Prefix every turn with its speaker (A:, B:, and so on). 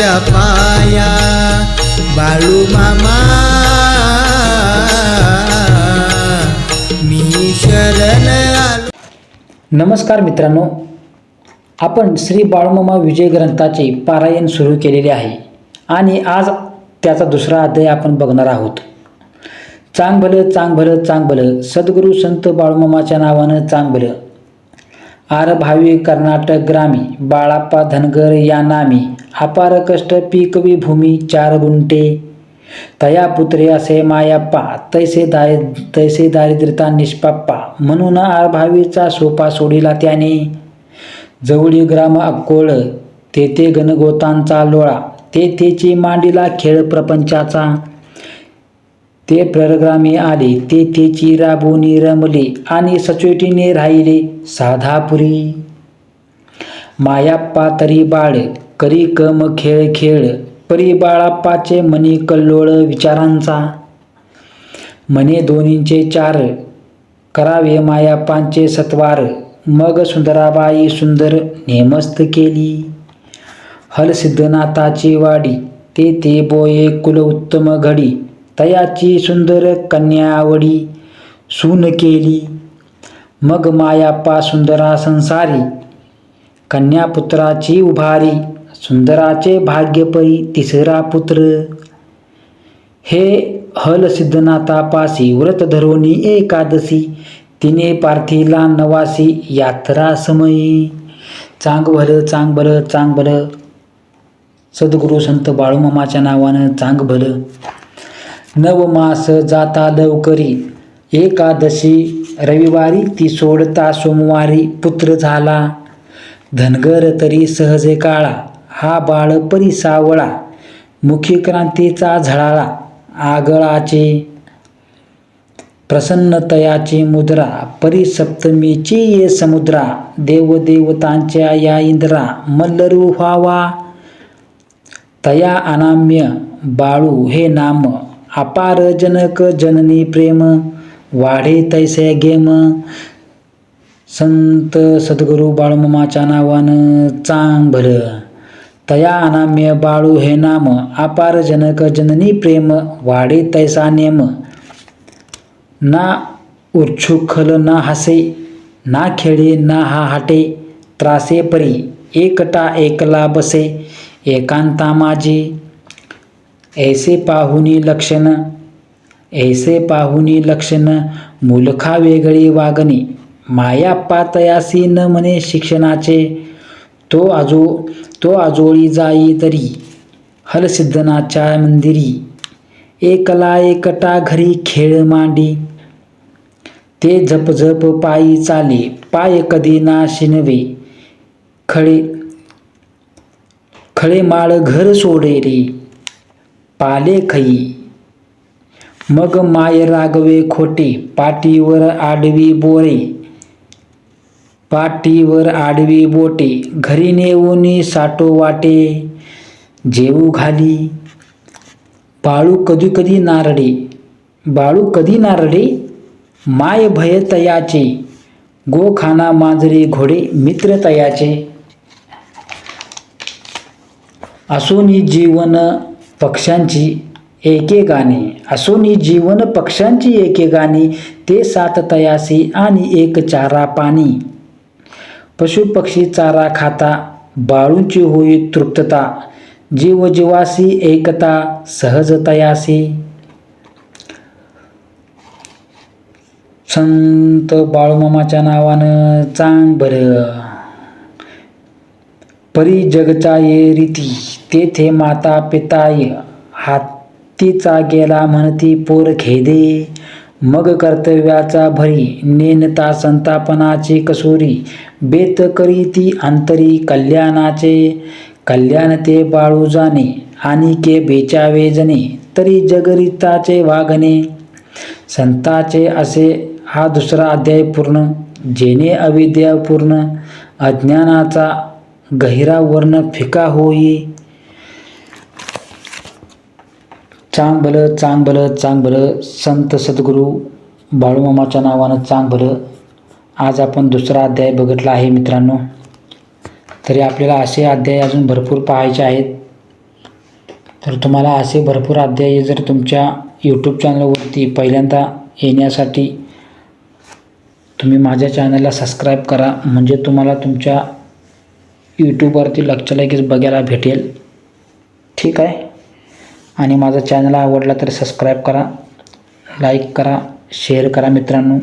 A: तुझ्या पाया. बाळू मामा मी शरण
B: नमस्कार मित्रांनो आपण श्री बाळमामा विजय ग्रंथाचे पारायण सुरू केलेले आहे आणि आज त्याचा दुसरा अध्याय आपण बघणार आहोत. चांग भलं चांग भलं चांग भलं सद्गुरू संत बाळमामाच्या नावानं चांग भलं आर भावी कर्नाटक ग्रामी बाळाप्पा धनगर या नामी अपार कष्ट पिकवी भूमी चार गुंटे तया पुत्रे असे मायाप्पा तैसे दाय तैसे दारिद्र्यता निष्पाप्पा म्हणून आर भावीचा सोपा सोडिला त्याने. जवळी ग्राम अक्कोळ तेथे गणगोतांचा लोळा तेथेची मांडीला खेळ प्रपंचाचा. ते प्रग्रामी आले तेथेची राबोनी रमले आणि सचोटीने राहिले साधापुरी. मायाप्पा तरी बाळ करी कम खेळ खेळ. परी बाळाप्पाचे मनी कल्लोळ विचारांचा. मने दोन्हींचे चार. करावे मायाप्पांचे सत्वार. मग सुंदराबाई सुंदर नेमस्त केली. हलसिद्धनाथाची वाडी. ते ते बोये कुल उत्तम घडी. तयाची सुंदर कन्यावडी सून केली. मग मायाप्पा सुंदरा संसारी. कन्यापुत्राची उभारी. सुंदराचे भाग्यपरी तिसरा पुत्र. हे हल सिद्धनाथापासी व्रत धरोनी एकादशी. तिने पार्थिला नवासी यात्रा समयी. चांग भलं चांग भलं चांग भलं सद्गुरू संत बाळूमामाच्या नावानं चांग भलं नवमास जाता लवकरी. एकादशी रविवारी ती सोडता सोमवारी पुत्र झाला. धनगर तरी सहजे काळा. हा बाळ परी सावळा. मुखी क्रांतीचा झळाळा. आगळाचे प्रसन्नतयाची मुद्रा. परिसप्तमीची ये समुद्रा. देवदेवतांच्या या इंद्रा. मल्लरू व्हावा. तया अनाम्य बाळू हे नाम. अपार जनक जननी प्रेम. वाढे तैसे गेम. संत सद्गुरू बाळमामाच्या नावानं चांग भलं तया अनाम्य बाळू हे नाम अपार जनक जननी प्रेम वाढे तैसा नेम. ना उच्छुखल ना हसे ना खेळे ना हा हाटे त्रासे परी एकटा एकला बसे एकांता माझी. ऐसे पाहुनी लक्षण ऐसे पाहुनी लक्षण मुलखा वेगळी वागणी माया पातयासी न म्हणे शिक्षणाचे. तो आजो तो आजोळी जाई तरी हलसिद्धनाच्या मंदिरी. एकला एकटा घरी खेळ मांडी. ते झप झप पायी चाले पाय कधी ना शिनवे खळे खळे माळ घर सोडे रे पाले खई. मग माय रागवे खोटे पाटीवर आडवी बोरे. पाटीवर आडवी बोटे घरी नेऊन साठो वाटे जेवू घाली. बाळू कधी कधी नारडे बाळू कधी नारडे? माय भय तयाचे गोखाना मांजरे घोडे मित्र तयाचे. असोनी जीवन पक्ष्यांची एके गाणे असोनी जीवन पक्ष्यांची एके गाणी ते सात तयासी आणि एक चारा पाणी. पशुपक्षी चारा खाता बाळूंची होई तृप्तता जीव जीवासी एकता सहजतयासी संत बाळूमामाच्या नावानं चांग बरं. परी जगचा ये रीती तेथे माता पिताय हातीचा गेला म्हणती पोर खेदे. मग कर्तव्याचा भरी नेनता संतापनाची कसोरी बेत करी ती अंतरी कल्याणाचे कल्याण ते बाळू जाणे आणि के बेचावे जणे तरी जगरिताचे वागणे. संताचे असे हा दुसरा अध्याय पूर्ण जेणे अविद्या पूर्ण अज्ञानाचा गहिरा वर्ण फिका होई. चांग भलं चांग भलं चांग भलं संत सद्गुरू बाळूमामाच्या नावानं चांग भलं आज आपण दुसरा अध्याय बघितला आहे मित्रांनो. तरी आपल्याला असे अध्याय अजून भरपूर पाहायचे आहेत. तर तुम्हाला असे भरपूर अध्याय जर तुमच्या यूट्यूब चॅनलवरती पहिल्यांदा येण्यासाठी तुम्ही माझ्या चॅनलला सबस्क्राईब करा. म्हणजे तुम्हाला तुमच्या यूट्यूबवरती लक्ष लगेच बघायला भेटेल. ठीक आहे? आणि माझा चॅनल आवडला तर सबस्क्राईब करा लाईक करा शेअर करा मित्रांनो.